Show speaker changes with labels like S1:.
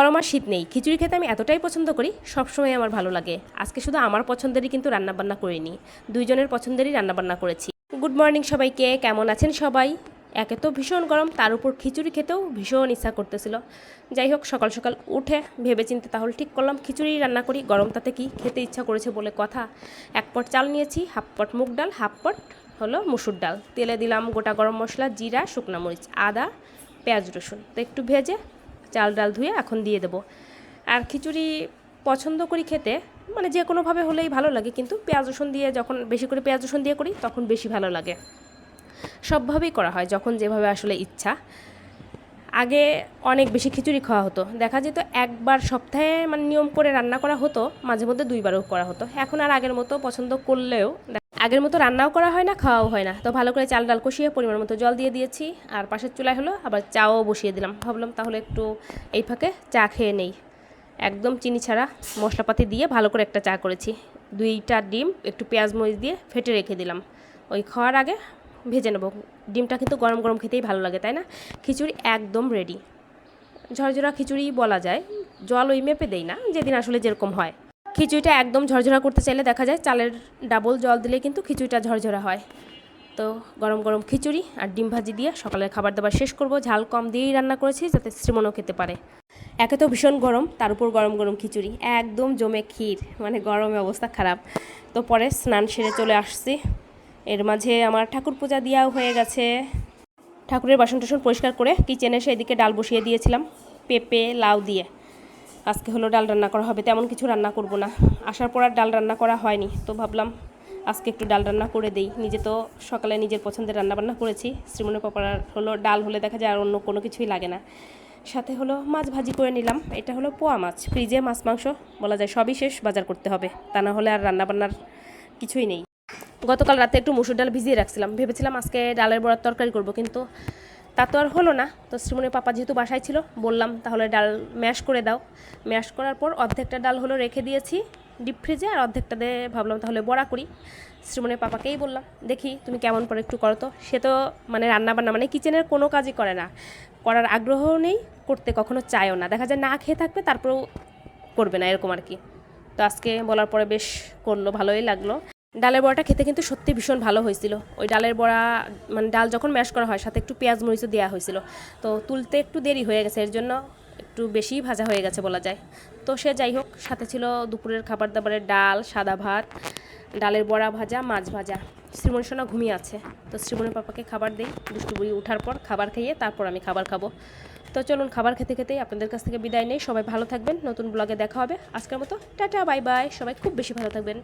S1: গরম আর শীত নেই। খিচুড়ি খেতে আমি এতটাই পছন্দ করি, সবসময় আমার ভালো লাগে। আজকে শুধু আমার পছন্দেরই কিন্তু রান্নাবান্না করিনি, দুইজনের পছন্দেরই রান্নাবান্না করেছি। গুড মর্নিং সবাইকে, কেমন আছেন সবাই? একে তো ভীষণ গরম, তার উপর খিচুড়ি খেতেও ভীষণ ইচ্ছা করতেছিল। যাই হোক, সকাল সকাল উঠে ভেবে চিন্তে তাহলে ঠিক করলাম খিচুড়ি রান্না করি গরম তাতে কি খেতে ইচ্ছা করেছে বলে কথা। এক পট চাল নিয়েছি, হাফ পট মুগ ডাল, হাফ পট হলো মুসুর ডাল। তেলে দিলাম গোটা গরম মশলা, জিরা, শুকনো মরিচ, আদা, পেঁয়াজ রসুন। তো একটু ভেজে চাল ডাল ধুয়ে এখন দিয়ে দেবো। আর খিচুড়ি পছন্দ করি খেতে মানে যে কোনোভাবে হলেই ভালো লাগে, কিন্তু পেঁয়াজ রসুন দিয়ে যখন, বেশি করে পেঁয়াজ রসুন দিয়ে করি, তখন বেশি ভালো লাগে। সবভাবেই করা হয়, যখন যেভাবে আসলে ইচ্ছা। আগে অনেক বেশি খিচুড়ি খাওয়া হতো, দেখা যেত একবার সপ্তাহে মানে নিয়ম করে রান্না করা হতো, মাঝে মধ্যে দুইবারও করা হতো। এখন আর আগের মতো পছন্দ করলেও আগের মতো রান্নাও করা হয় না, খাওয়াও হয় না। তো ভালো করে চাল ডাল কষিয়ে পরিমাণ মতো জল দিয়ে দিয়েছি। আর পাশের চুলায় হলো আবার চাও বসিয়ে দিলাম। ভাবলাম তাহলে একটু এই ফাঁকে চা খেয়ে নেই। একদম চিনি ছাড়া মশলাপাতি দিয়ে ভালো করে একটা চা করেছি। দুইটা ডিম, একটু পেঁয়াজ মরিচ দিয়ে ফেটে রেখে দিলাম। ওই খাওয়ার আগে ভেজে নেব। ডিমটা কিন্তু গরম গরম খেতেই ভালো লাগে, তাই না? খিচুড়ি একদম রেডি ঝরঝরা খিচুড়ি বলা যায়। জল ওই মেপে দেই না, যেদিন আসলে যেরকম হয়। খিচুড়িটা একদম ঝরঝরা করতে চাইলে দেখা যায় চালের ডাবল জল দিলে কিন্তু খিচুড়িটা ঝরঝরা হয়। তো গরম গরম খিচুড়ি আর ডিম ভাজি দিয়ে সকালের খাবার দাবার শেষ করব। ঝাল কম দিয়েই রান্না করেছি যাতে শ্রীমনও খেতে পারে। একে তো ভীষণ গরম, তার উপর গরম গরম খিচুড়ি। একদম জমে ক্ষীর মানে গরমে অবস্থা খারাপ। তো পরে স্নান সেরে চলে আসছি। এর মাঝে আমার ঠাকুর পূজা দেওয়াও হয়ে গেছে। ঠাকুরের বাসন টাসন পরিষ্কার করে কিচেনে এসে এদিকে ডাল বসিয়ে দিয়েছিলাম, পেঁপে, লাউ দিয়ে। আজকে হলো ডাল রান্না করা হবে, তেমন কিছু রান্না করব না। আসার পর আর ডাল রান্না করা হয়নি, তো ভাবলাম আজকে একটু ডাল রান্না করে দেই। নিজে তো সকালে নিজের পছন্দের রান্না বান্না করেছি শ্রীমনের পাপার হলো ডাল হলে দেখা যায় আর অন্য কোনো কিছুই লাগে না। সাথে হলো মাছ ভাজি করে নিলাম, এটা হলো পোয়া মাছ, ফ্রিজে মাছ মাংস বলা যায় সবই শেষ, বাজার করতে হবে, তা না হলে আর রান্না বান্নার কিছুই নেই। গতকাল রাতে একটু মুসুর ডাল ভিজিয়ে রাখছিলাম, ভেবেছিলাম আজকে ডালের বড়ার তরকারি করব, কিন্তু তা তো আর হলো না। তো শ্রীমনের পাপা যেহেতু বাসায় ছিল, বললাম তাহলে ডাল ম্যাশ করে দাও। ম্যাশ করার পর অর্ধেকটা ডাল হলো রেখে দিয়েছি ডিপ ফ্রিজে, আর অর্ধেকটা দিয়ে ভাবলাম তাহলে বড়া করি। শ্রীমনের পাপাকেই বললাম, দেখি তুমি কেমন করে একটু করো তো। সে তো মানে রান্না বান্না মানে কিচেনের কোনো কাজই করে না। করার আগ্রহ নেই, করতে কখনো চায়ও না। দেখা যায় না খেয়ে থাকবে, তারপরেও করবে না, এরকম আর কি। তো আজকে বলার পরে বেশ করল, ভালোই লাগল। ডালের বড়াটা খেতে কিন্তু সত্যি ভীষণ ভালো হয়েছিল। ওই ডালের বড়া মানে ডাল যখন ম্যাশ করা হয়, সাথে একটু পেঁয়াজ মরিচও দেওয়া হয়েছিল। তো তুলতে একটু দেরি হয়ে গেছে, এর জন্য একটু বেশিই ভাজা হয়ে গেছে বলা যায়। তো সে যাই হোক, সাথে ছিল দুপুরের খাবার দাবারের ডাল, সাদা ভাত, ডালের বড়া ভাজা, মাছ ভাজা। শ্রীমণি সোনা ঘুমিয়ে আছে। তো শ্রীমণি পাপাকে খাবার দিই বুড়ি ওঠার পর খাবার খাইয়ে তারপর আমি খাবার খাব। তো চলুন খাবার খেতে খেতেই আপনাদের কাছ থেকে বিদায় নেই। সবাই ভালো থাকবেন। নতুন ব্লগে দেখা হবে। আজকের মতো, টাটা, বাই বাই। সবাই খুব বেশি ভালো থাকবেন।